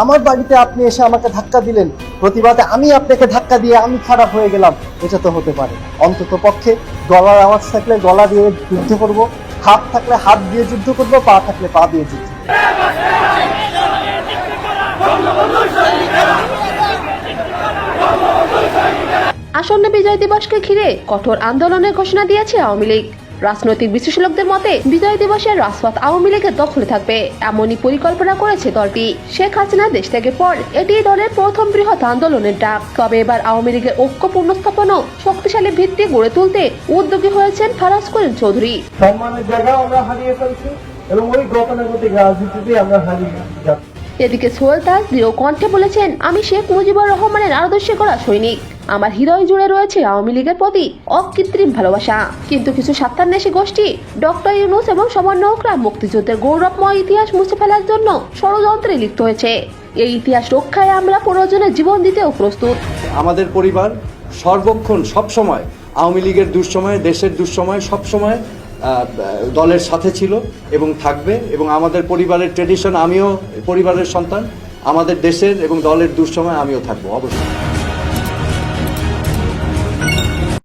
আমার বাড়িতে আপনি এসে আমাকে ধাক্কা দিলেন। প্রতিবাদে আমি আপনাকে ধাক্কা দিয়ে আমি খারাপ হয়ে গেলাম। এটা তো হতে পারে। অন্তত পক্ষে গলার আওয়াজ থাকলে গলা দিয়ে যুদ্ধ করব, হাত থাকলে হাত দিয়ে যুদ্ধ করব, পা থাকলে পা দিয়ে যুদ্ধ আসন্ন বিজয় দিবসকে ঘিরে কঠোর আন্দোলনের ঘোষণা দিয়েছে আওয়ামী লীগ। রাজনৈতিক বিশ্লেষকদের মতে, বিজয় দিবসের রাজপথ আওয়ামী লীগের দখলে থাকবে। এমনই পরিকল্পনা করেছে দলটি। শেখ হাসিনা দেশ থেকে পর এটি দলের প্রথম বৃহৎ আন্দোলনের ডাক। তবে এবার আওয়ামী লীগের ঐক্য পুনঃস্থাপন ও শক্তিশালী ভিত্তি গড়ে তুলতে উদ্যোগী হয়েছেন ফারাজ করিম চৌধুরী। সম্মানের জায়গা আমরা হারিয়ে ফেলছি এবং ওই গতানুগতিক রাজনীতিতে আমরা হারিয়ে যাচ্ছি। এদিকে সোহেল দৃঢ় কণ্ঠে বলেছেন, আমি শেখ মুজিবুর রহমানের আদর্শে করা সৈনিক। আমার হৃদয় জুড়ে রয়েছে আওয়ামী লীগের প্রতি অকৃত্রিম ভালোবাসা। কিন্তু কিছু স্বার্থান্বেষী গোষ্ঠী, ডক্টর ইউনুস এবং সমন্বয়করা মুক্তিযুদ্ধের গৌরবময় ইতিহাস মুছে ফেলার জন্য ষড়যন্ত্রে লিপ্ত হয়েছে। এই ইতিহাস রক্ষায় আমরা প্রয়োজনে জীবন দিতেও প্রস্তুত। আমাদের পরিবার সর্বক্ষণ সবসময় আওয়ামী লীগের দুঃসময়ে, দেশের দুঃসময়ে সবসময় দলের সাথে ছিল এবং থাকবে এবং আমাদের পরিবারের ট্রেডিশন আমিও পরিবারের সন্তান, আমাদের দেশের এবং দলের দুঃসময় আমিও থাকব, অবশ্যই।